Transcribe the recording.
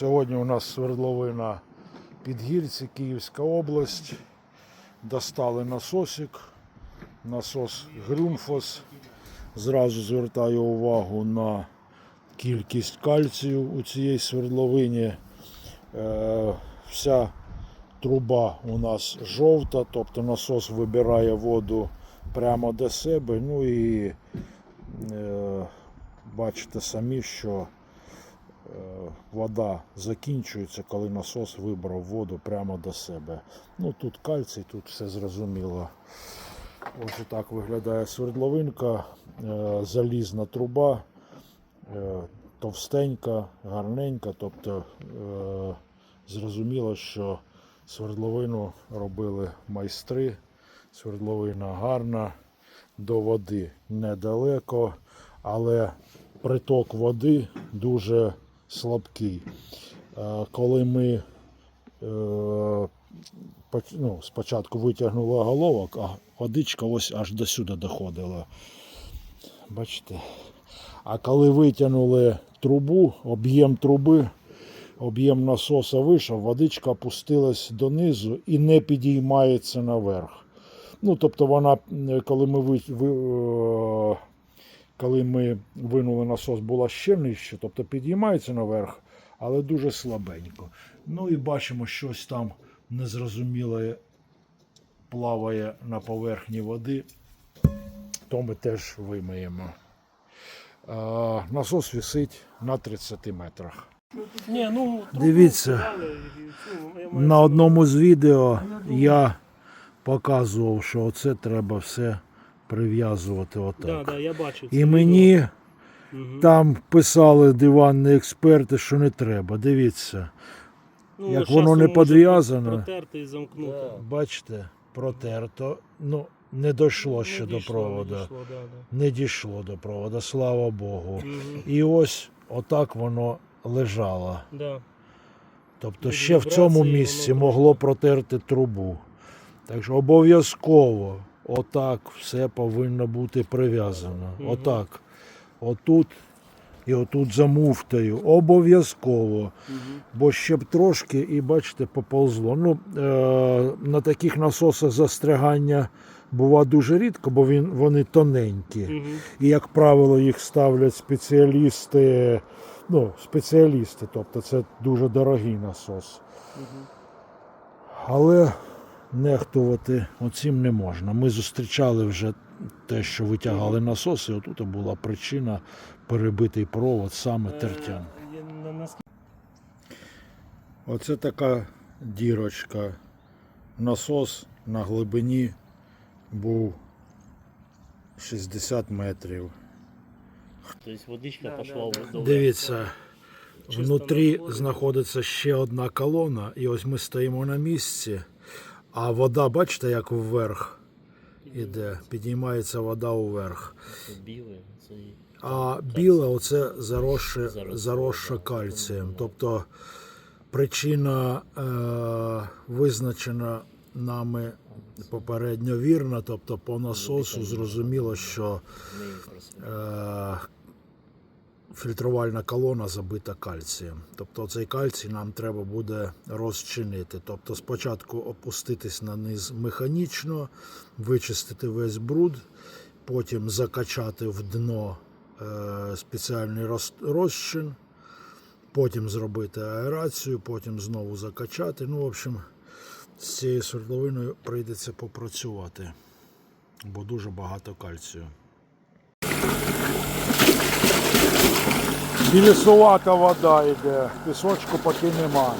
Сьогодні у нас свердловина Підгірці, Київська область. Достали насосик, насос Грюнфос. Зразу звертаю увагу на кількість кальцію у цій свердловині. Е, вся труба у нас жовта, тобто насос вибирає воду прямо до себе. Ну і е, бачите самі, що вода закінчується, коли насос вибрав воду прямо до себе. Ну тут кальцій, тут все зрозуміло. Ось так виглядає свердловинка, е, залізна труба, е, товстенька, гарненька. Тобто е, зрозуміло, що свердловину робили майстри. Свердловина гарна, до води недалеко, але приток води дуже слабкий. Коли ми е, ну, спочатку витягнули головок, а водичка ось аж до сюди доходила. Бачите? А коли витягнули трубу, об'єм труби, об'єм насоса вийшов, водичка опустилась донизу і не підіймається наверх. Ну, тобто вона, коли ми, ви, ви, е, коли ми винули насос, була ще нижче, тобто підіймається наверх, але дуже слабенько. Ну і бачимо, щось там незрозуміле плаває на поверхні води, то ми теж вимиємо. Насос висить на 30 метрах. Ні, ну, Дивіться, ну, На одному з відео я показував, що оце треба все прив'язувати отак. да, я бачив. І мені там писали диванні експерти, що не треба. Дивіться, ну, як воно не підв'язано. І замкнути. бачите, протерто. Ну, не дійшло ще Не до дійшло, проводу. Не дійшло, да, да. Не дійшло до проводу, слава Богу. І ось отак воно лежало. да. Тобто Від ще в цьому місці могло протерти трубу. Так що обов'язково отак все повинно бути прив'язано. Отак. Отут і отут за муфтою. Обов'язково. Бо ще б трошки, і бачите, поползло. Ну, е- на таких насосах застрягання бува дуже рідко, бо він, вони тоненькі. І, як правило, їх ставлять спеціалісти, ну, спеціалісти, тобто це дуже дорогий насос. Але нехтувати оцим не можна. Ми зустрічали вже те, що витягали насоси, отут була причина перебитий провод саме тертям. Е, наскільки- Оце така дірочка. Насос на глибині був 60 метрів. Тобто водичка пішла в Дивіться, внутрі знаходиться ще одна колона, і ось ми стоїмо на місці, а вода, бачите, як вверх іде, піднімається вода вверх. Біле, це А біле оце заросше, Заросше, кальцієм. Тобто причина е, визначена нами попередньо вірна, тобто по насосу зрозуміло, що е, фільтрувальна колона забита кальцієм. Тобто цей кальцій нам треба буде розчинити. Тобто спочатку опуститись на низ механічно, вичистити весь бруд, потім закачати в дно е, спеціальний роз- розчин, потім зробити аерацію, потім знову закачати. Ну, в общем, з цією свердловиною прийдеться попрацювати, бо дуже багато кальцію. Білісувата вода йде, пісочку поки нема.